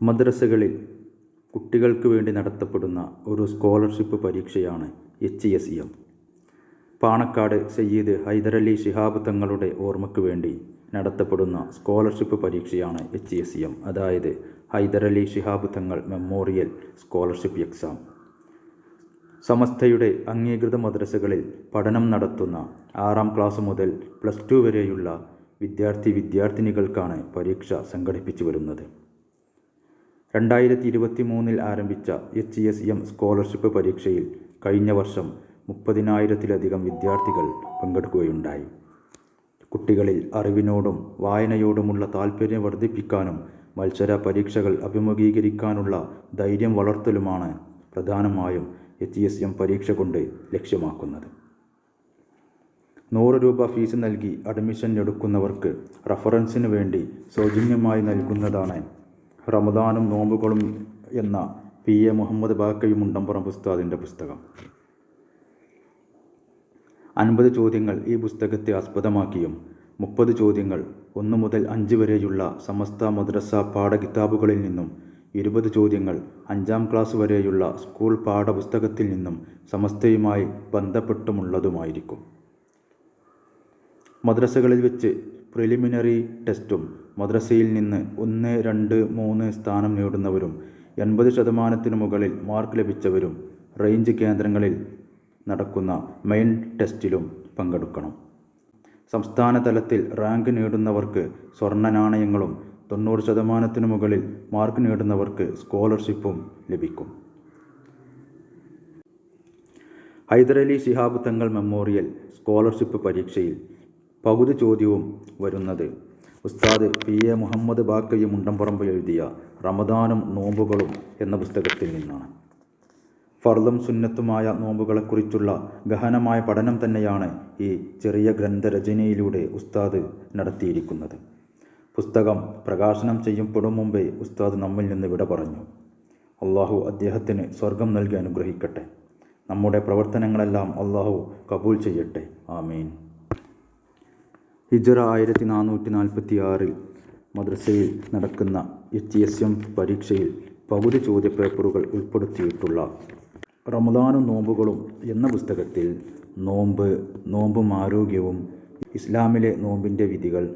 മദ്രസകളിൽ കുട്ടികൾക്ക് വേണ്ടി നടത്തപ്പെടുന്ന ഒരു സ്കോളർഷിപ്പ് പരീക്ഷയാണ് H S M. Panakkad Sayyid Hyderali Shihab തങ്ങളുടെ ഓർമ്മയ്ക്ക് വേണ്ടി നടത്തപ്പെടുന്ന സ്കോളർഷിപ്പ് പരീക്ഷയാണ് എച്ച് എസ് എം അതായത് Hyderali Shihab Thangal memorial scholarship exam. സമസ്തയുടെ അംഗീകൃത മദ്രസകളിൽ പഠനം നടത്തുന്ന ആറാം ക്ലാസ് മുതൽ പ്ലസ് ടു വരെയുള്ള വിദ്യാർത്ഥി വിദ്യാർത്ഥിനികൾക്കാണ് പരീക്ഷ സംഘടിപ്പിച്ചു വരുന്നത്. രണ്ടായിരത്തി ഇരുപത്തി മൂന്നിൽ ആരംഭിച്ച എച്ച് എസ് എം സ്കോളർഷിപ്പ് പരീക്ഷയിൽ കഴിഞ്ഞ വർഷം മുപ്പതിനായിരത്തിലധികം വിദ്യാർത്ഥികൾ പങ്കെടുക്കുകയുണ്ടായി. കുട്ടികളിൽ അറിവിനോടും വായനയോടുമുള്ള താൽപ്പര്യം വർദ്ധിപ്പിക്കാനും മത്സര പരീക്ഷകൾ അഭിമുഖീകരിക്കാനുള്ള ധൈര്യം വളർത്തലുമാണ് പ്രധാനമായും എച്ച് എസ് എം പരീക്ഷ കൊണ്ട് ലക്ഷ്യമാക്കുന്നത്. നൂറ് രൂപ ഫീസ് നൽകി അഡ്മിഷൻ എടുക്കുന്നവർക്ക് റഫറൻസിന് വേണ്ടി സൗജന്യമായി നൽകുന്നതാണ് റമദാനും നോമ്പുകളും എന്ന പി എ മുഹമ്മദ് ബാക്കയും മുണ്ടമ്പുറം ഉസ്താദിന്റെ പുസ്തകം. അൻപത് ചോദ്യങ്ങൾ ഈ പുസ്തകത്തെ ആസ്പദമാക്കിയും മുപ്പത് ചോദ്യങ്ങൾ ഒന്നു മുതൽ അഞ്ച് വരെയുള്ള സമസ്ത മദ്രസ പാഠകിതാബുകളിൽ നിന്നും ഇരുപത് ചോദ്യങ്ങൾ അഞ്ചാം ക്ലാസ് വരെയുള്ള സ്കൂൾ പാഠപുസ്തകത്തിൽ നിന്നും സമസ്തയുമായി ബന്ധപ്പെട്ടുമുള്ളതുമായിരിക്കും. മദ്രസകളിൽ വെച്ച് പ്രിലിമിനറി ടെസ്റ്റും മദ്രസയിൽ നിന്ന് ഒന്ന് രണ്ട് മൂന്ന് സ്ഥാനം നേടുന്നവരും എൺപത് ശതമാനത്തിനു മുകളിൽ മാർക്ക് ലഭിച്ചവരും റേഞ്ച് കേന്ദ്രങ്ങളിൽ നടക്കുന്ന മെയിൻ ടെസ്റ്റിലും പങ്കെടുക്കണം. സംസ്ഥാന തലത്തിൽ റാങ്ക് നേടുന്നവർക്ക് സ്വർണ നാണയങ്ങളും തൊണ്ണൂറ് ശതമാനത്തിനു മുകളിൽ മാർക്ക് നേടുന്നവർക്ക് സ്കോളർഷിപ്പും ലഭിക്കും. ഹൈദരലി ശിഹാബ് തങ്ങൾ മെമ്മോറിയൽ സ്കോളർഷിപ്പ് പരീക്ഷയിൽ പകുതി ചോദ്യവും വരുന്നത് ഉസ്താദ് പി. എ. മുഹമ്മദ് ബാക്കയും മുണ്ടംപറമ്പ് എഴുതിയ റമദാനും നോമ്പുകളും എന്ന പുസ്തകത്തിൽ നിന്നാണ്. ഫർദും സുന്നത്തുമായ നോമ്പുകളെക്കുറിച്ചുള്ള ഗഹനമായ പഠനം തന്നെയാണ് ഈ ചെറിയ ഗ്രന്ഥരചനയിലൂടെ ഉസ്താദ് നടത്തിയിരിക്കുന്നത്. പുസ്തകം പ്രകാശനം ചെയ്യപ്പെടും മുമ്പേ ഉസ്താദ് നമ്മിൽ നിന്ന് വിട പറഞ്ഞു. അള്ളാഹു അദ്ദേഹത്തിന് സ്വർഗം നൽകി അനുഗ്രഹിക്കട്ടെ. നമ്മുടെ പ്രവർത്തനങ്ങളെല്ലാം അള്ളാഹു കബൂൽ ചെയ്യട്ടെ. ആമീൻ. ഹിജറ ആയിരത്തി നാനൂറ്റി നാൽപ്പത്തി ആറിൽ മദ്രസയിൽ നടക്കുന്ന എച്ച് എസ് എം പരീക്ഷയിൽ പകുതി ചോദ്യപേപ്പറുകൾ ഉൾപ്പെടുത്തിയിട്ടുള്ള റമദാനും നോമ്പുകളും എന്ന പുസ്തകത്തിൽ നോമ്പ് നോമ്പും ആരോഗ്യവും ഇസ്ലാമിലെ നോമ്പിന്റെ വിധികൾ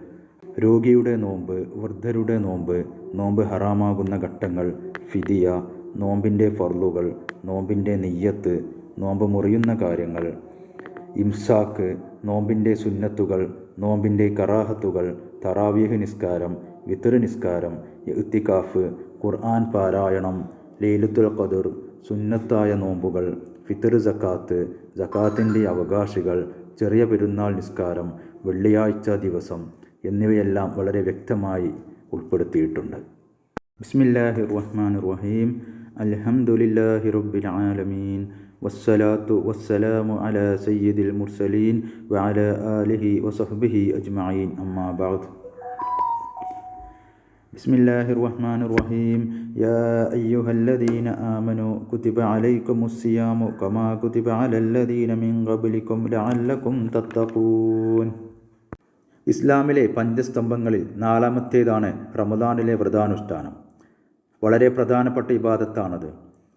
രോഗിയുടെ നോമ്പ് വൃദ്ധരുടെ നോമ്പ് നോമ്പ് ഹറാമാകുന്ന ഘട്ടങ്ങൾ ഫിദിയ നോമ്പിന്റെ ഫർലുകൾ നോമ്പിന്റെ നെയ്യത്ത് നോമ്പ് മുറിയുന്ന കാര്യങ്ങൾ ഇംസാക്ക് നോമ്പിന്റെ സുന്നത്തുകൾ നോമ്പിന്റെ കറാഹത്തുകൾ തറാവീഹ് നിസ്കാരം വിത്തുര നിസ്കാരം ഇത്തിക്കാഫ് ഖുർആൻ പാരായണം ലൈലത്തുൽ ഖദർ സുന്നത്തായ നോമ്പുകൾ ഫിത്തർ ജക്കാത്ത് ജക്കാത്തിന്റെ അവകാശികൾ ചെറിയ പെരുന്നാൾ നിസ്കാരം വെള്ളിയാഴ്ച ദിവസം എന്നിവയെല്ലാം വളരെ വ്യക്തമായി ഉൾപ്പെടുത്തിയിട്ടുണ്ട്. ബിസ്മില്ലാഹി റഹ്മാൻ റഹീം. അൽഹംദുലില്ലാഹി റബ്ബിൽ ആലമീൻ. വസ്സലാത്തു വസ്സലാമു അലാ സയ്യിദിൽ മുർസലീൻ വഅലാ ആലിഹി വസഹ്ബിഹി അജ്മഈൻ അമ്മാ ബഅദ് بسم الله الرحمن الرحيم يا أيها الذين آمنوا كتب عليكم الصيام كما كتب على الذين من قبلكم لعلكم تتقون ഇസ്ലാമിലെ പഞ്ചസ്തംഭങ്ങളിൽ നാലാമത്തേതാണ് റമദാനിലെ വ്രതാനുഷ്ഠാനം വളരെ പ്രധാനപ്പെട്ട ഇബാദത്താണത്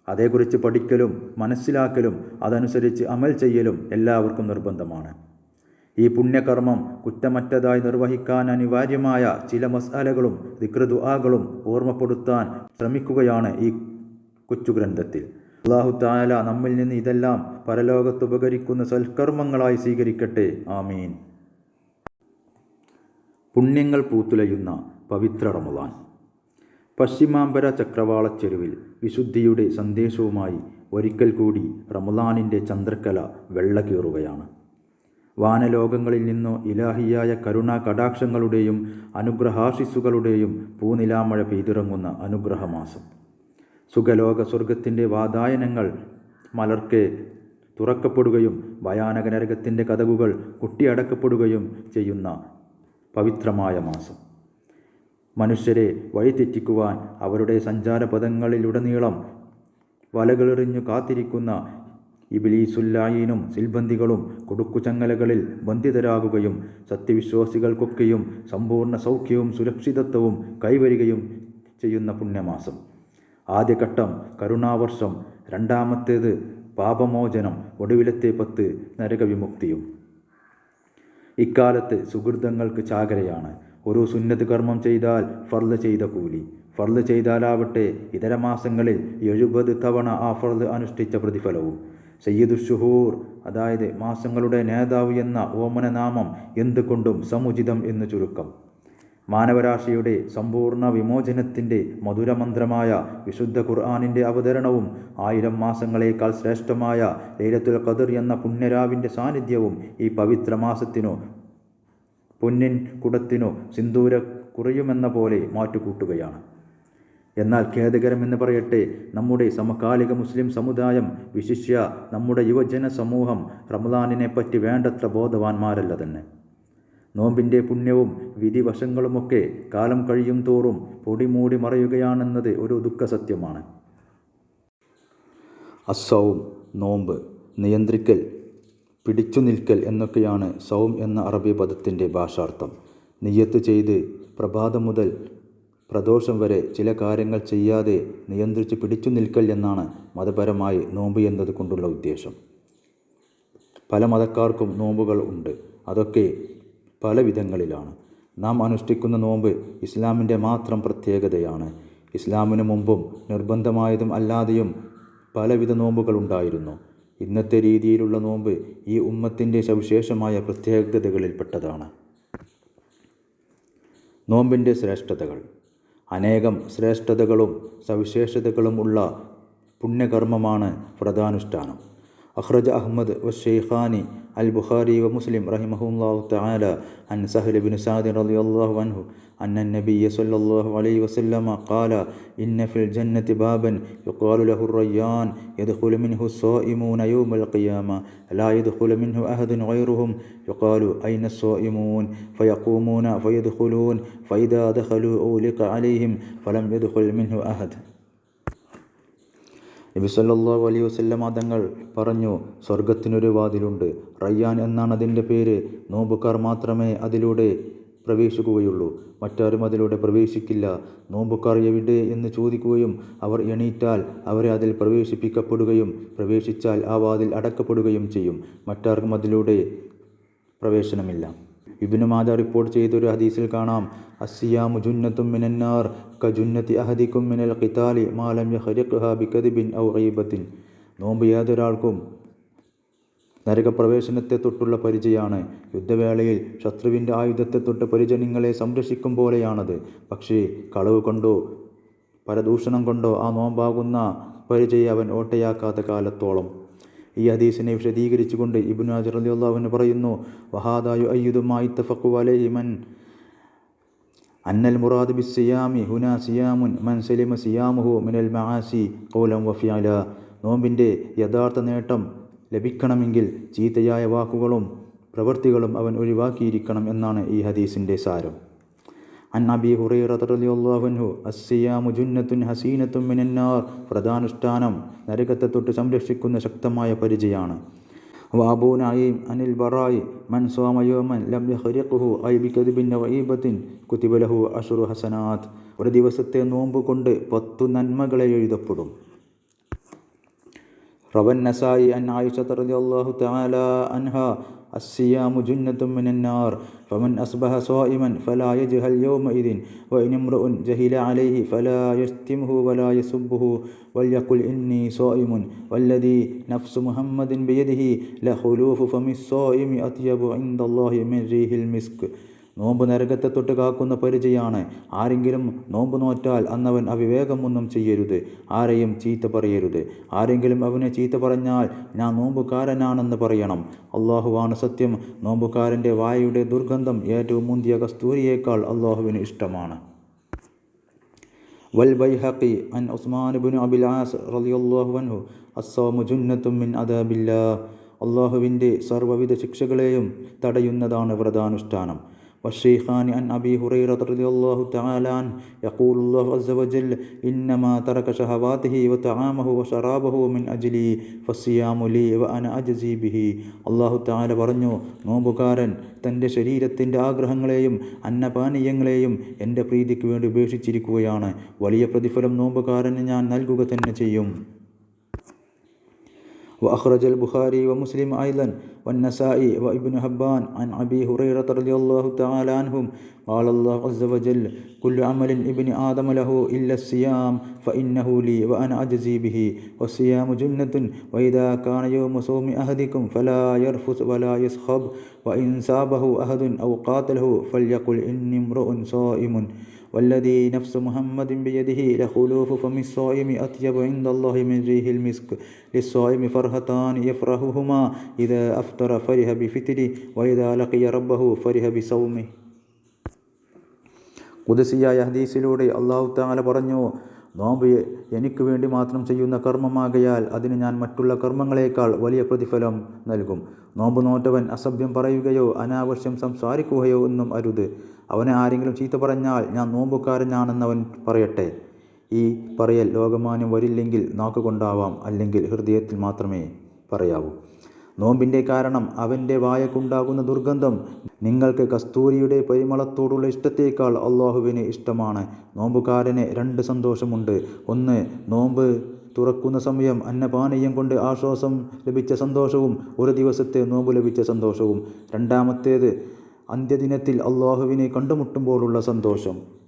അതേക്കുറിച്ച് പഠിക്കലും മനസ്സിലാക്കലും അതനുസരിച്ച് അമൽ ചെയ്യലും എല്ലാവർക്കും നിർബന്ധമാണ്. ഈ പുണ്യകർമ്മം കുറ്റമറ്റതായി നിർവഹിക്കാൻ അനിവാര്യമായ ചില മസാലകളും ദിക്രദുആകളും ഓർമ്മപ്പെടുത്താൻ ശ്രമിക്കുകയാണ് ഈ കൊച്ചു ഗ്രന്ഥത്തിൽ അള്ളാഹു താല നമ്മിൽ നിന്ന് ഇതെല്ലാം പരലോകത്ത് ഉപകരിക്കുന്ന സൽക്കർമ്മങ്ങളായി സ്വീകരിക്കട്ടെ. ആമീൻ. പുണ്യങ്ങൾ പൂത്തുലയുന്ന പവിത്ര റമദാൻ. പശ്ചിമാംബര ചക്രവാളച്ചെരുവിൽ വിശുദ്ധിയുടെ സന്ദേശവുമായി ഒരിക്കൽ കൂടി റമദാനിന്റെ ചന്ദ്രക്കല വെള്ളകീറുകയാണ്. വാനലോകങ്ങളിൽ നിന്നോ ഇലാഹിയായ കരുണാ കടാക്ഷങ്ങളുടെയും അനുഗ്രഹാശിസുകളുടെയും പൂനിലാമഴ പെയ്തിറങ്ങുന്ന അനുഗ്രഹമാസം. സുഖലോക സ്വർഗത്തിന്റെ വാതായനങ്ങൾ മലർക്കെ തുറക്കപ്പെടുകയും ഭയാനക നരകത്തിന്റെ കഥകുകൾ കുട്ടിയടക്കപ്പെടുകയും ചെയ്യുന്ന പവിത്രമായ മാസം. മനുഷ്യരെ വഴിതെറ്റിക്കുവാൻ അവരുടെ സഞ്ചാരപഥങ്ങളിലുടനീളം വലകളെറിഞ്ഞു കാത്തിരിക്കുന്ന ഇബിലീസുല്ലായീനും സിൽബന്ദികളും കൊടുക്കുചങ്ങലകളിൽ ബന്ധിതരാകുകയും സത്യവിശ്വാസികൾക്കൊക്കെയും സമ്പൂർണ സൗഖ്യവും സുരക്ഷിതത്വവും കൈവരികയും ചെയ്യുന്ന പുണ്യമാസം. ആദ്യഘട്ടം കരുണാവർഷം രണ്ടാമത്തേത് പാപമോചനം ഒടുവിലത്തെ പത്ത് നരകവിമുക്തിയും. ഇക്കാലത്ത് സുഹൃതങ്ങൾക്ക് ചാകരയാണ്. ഒരു സുന്നത്ത് കർമ്മം ചെയ്താൽ ഫർദ് ചെയ്ത കൂലി. ഫർദ് ചെയ്താലാവട്ടെ ഇതര മാസങ്ങളിൽ എഴുപത് തവണ ആ ഫർദ് അനുഷ്ഠിച്ച പ്രതിഫലവും. സയ്യിദു ഷുഹൂർ അതായത് മാസങ്ങളുടെ നേതാവ് എന്ന ഓമനനാമം എന്തുകൊണ്ടും സമുചിതം എന്ന് ചുരുക്കം. മാനവരാശിയുടെ സമ്പൂർണ വിമോചനത്തിന്റെ മധുരമന്ത്രമായ വിശുദ്ധ ഖുർആാനിന്റെ അവതരണവും ആയിരം മാസങ്ങളേക്കാൾ ശ്രേഷ്ഠമായ ലൈലത്തുൽ ഖദർ എന്ന പുണ്യരാവിന്റെ സാന്നിധ്യവും ഈ പവിത്ര മാസത്തിനു പൊന്നിൻ കുടത്തിനു സിന്ദൂര കുറയുമെന്ന പോലെ മാറ്റുകൂട്ടുകയാണ്. എന്നാൽ ഖേദകരമെന്ന് പറയട്ടെ നമ്മുടെ സമകാലിക മുസ്ലിം സമുദായം വിശിഷ്യ നമ്മുടെ യുവജന സമൂഹം റമദാനിനെ പറ്റി വേണ്ടത്ര ബോധവാന്മാരല്ല തന്നെ. നോമ്പിന്റെ പുണ്യവും വിധിവശങ്ങളുമൊക്കെ കാലം കഴിയും തോറും പൊടിമൂടി മറയുകയാണെന്നത് ഒരു ദുഃഖസത്യമാണ്. അസവും നോമ്പ് നിയന്ത്രിക്കൽ പിടിച്ചു നിൽക്കൽ എന്നൊക്കെയാണ് സൗം എന്ന അറബി പദത്തിന്റെ ഭാഷാർത്ഥം. നിയ്യത്ത് ചെയ്ത് പ്രഭാതം മുതൽ പ്രദോഷം വരെ ചില കാര്യങ്ങൾ ചെയ്യാതെ നിയന്ത്രിച്ച് പിടിച്ചു നിൽക്കൽ എന്നാണ് മതപരമായി നോമ്പ് എന്നത് കൊണ്ടുള്ള ഉദ്ദേശം. പല മതക്കാർക്കും നോമ്പുകൾ ഉണ്ട്. അതൊക്കെ പല വിധങ്ങളിലാണ്. നാം അനുഷ്ഠിക്കുന്ന നോമ്പ് ഇസ്ലാമിന്റെ മാത്രം പ്രത്യേകതയാണ്. ഇസ്ലാമിന് മുമ്പും നിർബന്ധമായതും അല്ലാതെയും പലവിധ നോമ്പുകൾ ഉണ്ടായിരുന്നു. ഇന്നത്തെ രീതിയിലുള്ള നോമ്പ് ഈ ഉമ്മത്തിന്റെ സവിശേഷമായ പ്രത്യേകതകളിൽപ്പെട്ടതാണ്. നോമ്പിന്റെ ശ്രേഷ്ഠതകൾ. അനേകം ശ്രേഷ്ഠതകളും സവിശേഷതകളും ഉള്ള പുണ്യകർമ്മമാണ് വ്രതാനുഷ്ഠാനം. أخرج أحمد والشيخان البخاري ومسلم رحمه الله تعالى عن سهل بن سعد رضي الله عنه أن النبي صلى الله عليه وسلم قال إن في الجنة بابا يقال له الريان يدخل منه الصائمون يوم القيامة لا يدخل منه أحد غيرهم. يقال أين الصائمون؟ فيقومون فيدخلون فإذا دخلوا أولق عليهم فلم يدخل منه أحد. നബി സല്ലല്ലാഹു അലൈഹി വസല്ലമ തങ്ങൾ പറഞ്ഞു സ്വർഗത്തിനൊരു വാതിലുണ്ട്. റയ്യാൻ എന്നാണ് അതിന്റെ പേര്. നോമ്പുകാർ മാത്രമേ അതിലൂടെ പ്രവേശിക്കുകയുള്ളൂ. മറ്റാരും അതിലൂടെ പ്രവേശിക്കില്ല. നോമ്പുകാർ എവിടെ എന്ന് ചോദിക്കുകയും അവർ എണീറ്റാൽ അവരെ അതിൽ പ്രവേശിപ്പിക്കപ്പെടുകയും പ്രവേശിച്ചാൽ ആ വാതിൽ അടക്കപ്പെടുകയും ചെയ്യും. മറ്റാർക്കും അതിലൂടെ പ്രവേശനമില്ല. ഇബിനു മാത റിപ്പോർട്ട് ചെയ്തൊരു ഹദീസിൽ കാണാം. അസിയാമു ജുന്നത്തും മിനന്നാർ ക ജുന്നത്തി അഹദിക്കും മിനൽ ഖിതാലി മാലം യഹ്രിഖ്ഹ ബിൻ ഔ ഐബത്തിൻ നോമ്പ് ഏതൊരാൾക്കും നരകപ്രവേശനത്തെ തൊട്ടുള്ള പരിചയമാണ്. യുദ്ധവേളയിൽ ശത്രുവിന്റെ ആയുധത്തെ തൊട്ട് പരിചയങ്ങളെ സംരക്ഷിക്കും പോലെയാണത്. പക്ഷേ കളവ് കൊണ്ടോ പരദൂഷണം കൊണ്ടോ ആ നോമ്പാകുന്ന പരിചയം അവൻ ഓട്ടയാക്കാത്ത കാലത്തോളം. ഈ ഹദീസിനെ വിശദീകരിച്ചുകൊണ്ട് ഇബ്നു അജർ അലിയുള്ളാഹുവിന് പറയുന്നു വഹാദായു അയ്യുദുമായി തഫക്കു അന്നൽ മുറാദ് ബി സിയാമി ഹുന സിയാമുൻ മൻ സലിമ സിയാമുഹു മിനൽ മഹാസി കൗലം വഫിയാല നോമ്പിന്റെ യഥാർത്ഥ നേട്ടം ലഭിക്കണമെങ്കിൽ ചീത്തയായ വാക്കുകളും പ്രവൃത്തികളും അവൻ ഒഴിവാക്കിയിരിക്കണം എന്നാണ് ഈ ഹദീസിന്റെ സാരം. അന്നബി ഹുറൈറത്തലിയുള്ളാഹുൻഹു അസ്സിയാമു ജുന്നത്തുൻ ഹസീനത്തും മിനന്നാർ പ്രധാനുഷ്ഠാനം നരകത്തെ തൊട്ട് സംരക്ഷിക്കുന്ന ശക്തമായ പരിചയമാണ് വാബൂ നയീം അനിൽ ബറായി മൻ സോമയോമൻ ലം ഹരിഖുഹു ഐ ബിക്കതിബിൻ വൈബത്തിൻ കുത്തിബലഹു അഷുറു ഹസനാത്ത് ഒരു ദിവസത്തെ നോമ്പ് കൊണ്ട് പത്തു നന്മകളെ എഴുതപ്പെടും. റവൻ നസായി അൻ ആയിഷ തറലി അള്ളാഹു തആല അൻഹ الصيام جنة من النار فمن أصبح صائما فلا يجهل يومئذ وإن امرؤ جهل عليه فلا يشتمه ولا يسبه وليقل إني صائم والذي نفس محمد بيده لخلوف فم الصائم أطيب عند الله من ريح المسك. നോമ്പ് നരകത്തെ തൊട്ട് കാക്കുന്ന പരിചയമാണ് ആരെങ്കിലും നോമ്പ് നോറ്റാൽ അന്നവൻ അവിവേകമൊന്നും ചെയ്യരുത് ആരെയും ചീത്ത പറയരുത് ആരെങ്കിലും അവനെ ചീത്ത പറഞ്ഞാൽ ഞാൻ നോമ്പുകാരനാണെന്ന് പറയണം അള്ളാഹുവാണ് സത്യം നോമ്പുകാരൻ്റെ വായയുടെ ദുർഗന്ധം ഏറ്റവും മുന്തിയ കസ്തൂരിയേക്കാൾ അള്ളാഹുവിന് ഇഷ്ടമാണ് والبيهقي عن عثمان بن أبي العاص رضي الله عنه الصوم جنة من عذاب الله അള്ളാഹുവിൻ്റെ സർവ്വവിധ ശിക്ഷകളെയും തടയുന്നതാണ് വ്രതാനുഷ്ഠാനം والشيخان عن أبي هريرة رضي الله تعالى عنه يقول الله عز وجل إنما ترك شهواته وطعامه وشرابه من أجلي فالصيام لي وأنا أجزي به അള്ളാഹു താല പറഞ്ഞു നോമ്പുകാരൻ തൻ്റെ ശരീരത്തിൻ്റെ ആഗ്രഹങ്ങളെയും അന്നപാനീയങ്ങളെയും എൻ്റെ പ്രീതിക്ക് വേണ്ടി ഉപേക്ഷിച്ചിരിക്കുകയാണ് വലിയ പ്രതിഫലം നോമ്പുകാരന് ഞാൻ നൽകുക തന്നെ ചെയ്യും وأخرج البخاري ومسلم أيضا والنسائي وابن حبان عن أبي هريرة رضي الله تعالى عنهم قال الله عز وجل كل عمل ابن آدم له إلا الصيام فإنه لي وأنا أجزي به والصيام جنة وإذا كان يوم صوم أحدكم فلا يرفث ولا يسخب وإن سابه أحد أو قاتله فليقل إني امرؤ صائم والذي نفس محمد بيده لخلوف فم الصائم أطيب عند الله من ريح المسك للصائم فرحتان يفرحهما إذا أفطر فرح بفطره وإذا لقي ربه فرح بصومه കുതിസിയായ ഹദീസിലൂടെ അള്ളാഹു താല പറഞ്ഞു നോമ്പ് എനിക്ക് വേണ്ടി മാത്രം ചെയ്യുന്ന കർമ്മമാകയാൽ അതിന് ഞാൻ മറ്റുള്ള കർമ്മങ്ങളേക്കാൾ വലിയ പ്രതിഫലം നൽകും. നോമ്പ് നോറ്റവൻ അസഭ്യം പറയുകയോ അനാവശ്യം സംസാരിക്കുകയോ ഒന്നും അരുത്. അവനെ ആരെങ്കിലും ചീത്ത പറഞ്ഞാൽ ഞാൻ നോമ്പുകാരനാണെന്നവൻ പറയട്ടെ. ഈ പറയൽ ലോകമാന്യം വരില്ലെങ്കിൽ നാക്കുകൊണ്ടാവാം അല്ലെങ്കിൽ ഹൃദയത്തിൽ മാത്രമേ പറയാവൂ. നോമ്പിന്റെ കാരണം അവന്റെ വായക്കുണ്ടാകുന്ന ദുർഗന്ധം നിങ്ങൾക്ക് കസ്തൂരിയുടെ പരിമളത്തോടുള്ള ഇഷ്ടത്തേക്കാൾ അള്ളാഹുവിന് ഇഷ്ടമാണ്. നോമ്പുകാരന് രണ്ട് സന്തോഷമുണ്ട്. ഒന്ന് നോമ്പ് തുറക്കുന്ന സമയം അന്നപാനീയം കൊണ്ട് ആശ്വാസം ലഭിച്ച സന്തോഷവും ഒരു ദിവസത്തെ നോമ്പ് ലഭിച്ച സന്തോഷവും. രണ്ടാമത്തേത് അന്ത്യദിനത്തിൽ അള്ളാഹുവിനെ കണ്ടുമുട്ടുമ്പോഴുള്ള സന്തോഷം.